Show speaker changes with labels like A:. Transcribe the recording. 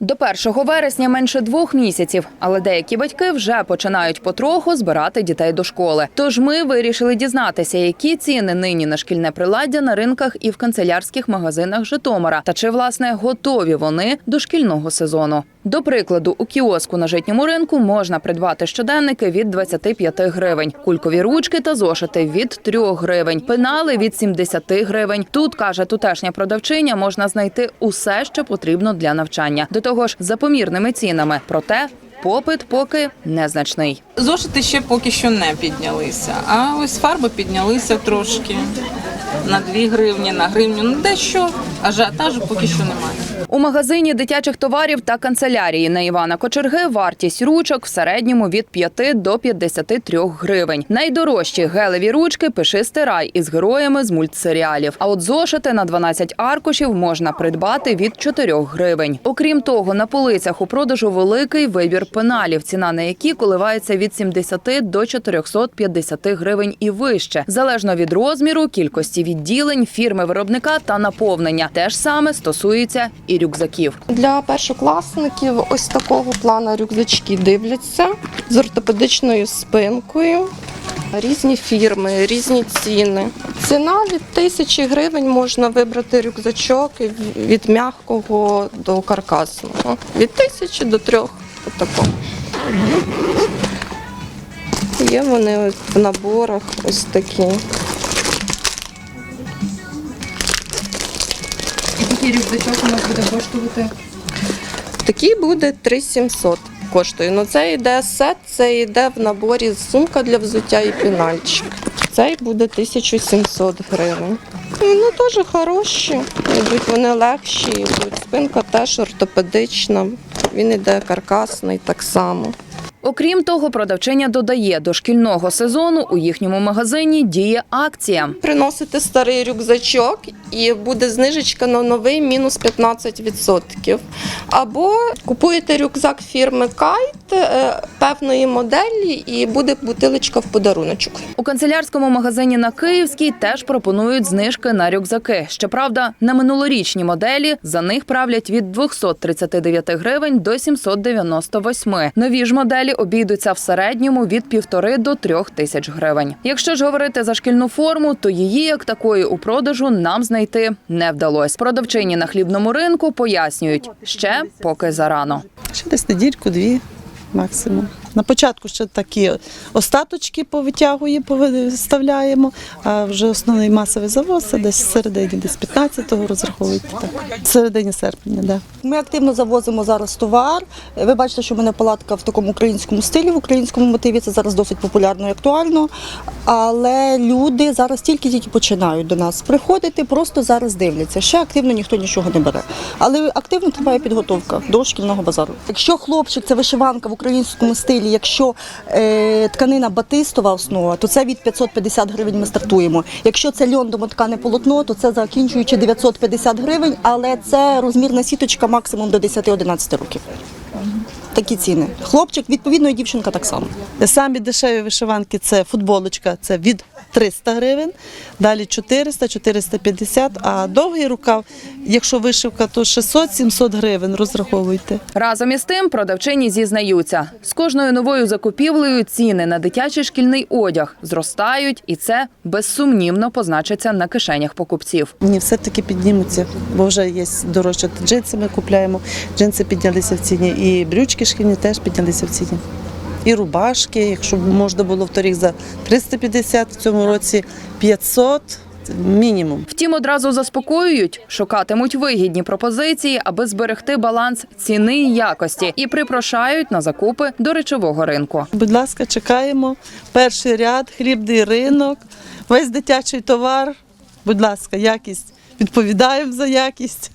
A: До 1 вересня менше двох місяців, але деякі батьки вже починають потроху збирати дітей до школи. Тож ми вирішили дізнатися, які ціни нині на шкільне приладдя на ринках і в канцелярських магазинах Житомира, та чи власне готові вони до шкільного сезону. До прикладу, у кіоску на житньому ринку можна придбати щоденники від 25 гривень, кулькові ручки та зошити від 3 гривень, пенали від 70 гривень. Тут каже тутешня продавчиня, можна знайти усе, що потрібно для навчання. До того ж, за помірними цінами. Проте попит поки незначний.
B: Зошити ще поки що не піднялися, а ось фарби піднялися трошки на 2 гривні, на гривню. Ну дещо ажіотажу поки що немає.
A: У магазині дитячих товарів та канцелярії на Івана Кочерги вартість ручок в середньому від 5 до 53 гривень. Найдорожчі гелеві ручки пиши стирай із героями з мультсеріалів. А от зошити на 12 аркушів можна придбати від 4 гривень. Окрім того, на полицях у продажу великий вибір пеналів, ціна на які коливається від 70 до 450 гривень і вище, залежно від розміру, кількості відділень, фірми виробника та наповнення. Те ж саме стосується і рюкзаків.
C: Для першокласників ось такого плану рюкзачки дивляться з ортопедичною спинкою. Різні фірми, різні ціни. Ціна від тисячі гривень можна вибрати рюкзачок від м'якого до каркасного. Від тисячі до трьох. Є вони в наборах ось такі.
D: Який рюкзачок у нас буде коштувати?
C: Такий буде 3700 коштує. Ну це йде сет, це йде в наборі сумка для взуття і пінальчик. Цей буде 1700 гривень. Вони теж хороші, йдуть вони легші, йдуть. Спинка теж ортопедична, він йде каркасний так само.
A: Окрім того, продавчиня додає, до шкільного сезону у їхньому магазині діє акція.
C: Приносите старий рюкзачок і буде знижечка на новий мінус 15%. Або купуєте рюкзак фірми Кайт е, певної моделі і буде бутилочка в подаруночок.
A: У канцелярському магазині на Київській теж пропонують знижки на рюкзаки. Щоправда, на минулорічні моделі за них правлять від 239 гривень до 798. Нові ж моделі обійдуться в середньому від півтори до трьох тисяч гривень. Якщо ж говорити за шкільну форму, то її як такої у продажу нам знайти не вдалось. Продавчині на хлібному ринку пояснюють, ще поки зарано.
E: Ще десь недільку, дві максимум. На початку ще такі остаточки повитягуємо, повиставляємо, а вже основний масовий завоз це десь середині, десь 15-го розраховуйте так. Середині серпня, да.
F: Ми активно завозимо зараз товар. Ви бачите, що в мене палатка в такому українському стилі, в українському мотиві. Це зараз досить популярно і актуально. Але люди зараз тільки-тільки починають до нас приходити, просто зараз дивляться. Ще активно ніхто нічого не бере. Але активно триває підготовка до шкільного базару. Якщо хлопчик це вишиванка в українському стилі, якщо е, тканина батистова основа, то це від 550 гривень ми стартуємо. Якщо це льон домоткане полотно, то це закінчуючи 950 гривень, але це розмірна сіточка максимум до 10-11 років. Такі ціни. Хлопчик, відповідно, і дівчинка так само.
E: Самі дешеві вишиванки це футболочка, це від 300 гривень, далі 400, 450, а довгий рукав, якщо вишивка, то 600-700 гривень розраховуйте.
A: Разом із тим продавчині зізнаються, з кожною новою закупівлею ціни на дитячий шкільний одяг зростають, і це безсумнівно позначиться на кишенях покупців.
E: Ні, все-таки піднімуться, бо вже є дорожче джинси ми купляємо. Джинси піднялися в ціні, і брючки шкільні теж піднялися в ціні. І рубашки, якщо можна було в торік за 350, в цьому році 500 мінімум.
A: Втім, одразу заспокоюють, шукатимуть вигідні пропозиції, аби зберегти баланс ціни і якості, і припрошають на закупи до речового ринку.
E: Будь ласка, чекаємо. Перший ряд, хлібний ринок, весь дитячий товар. Будь ласка, якість. Відповідаємо за якість.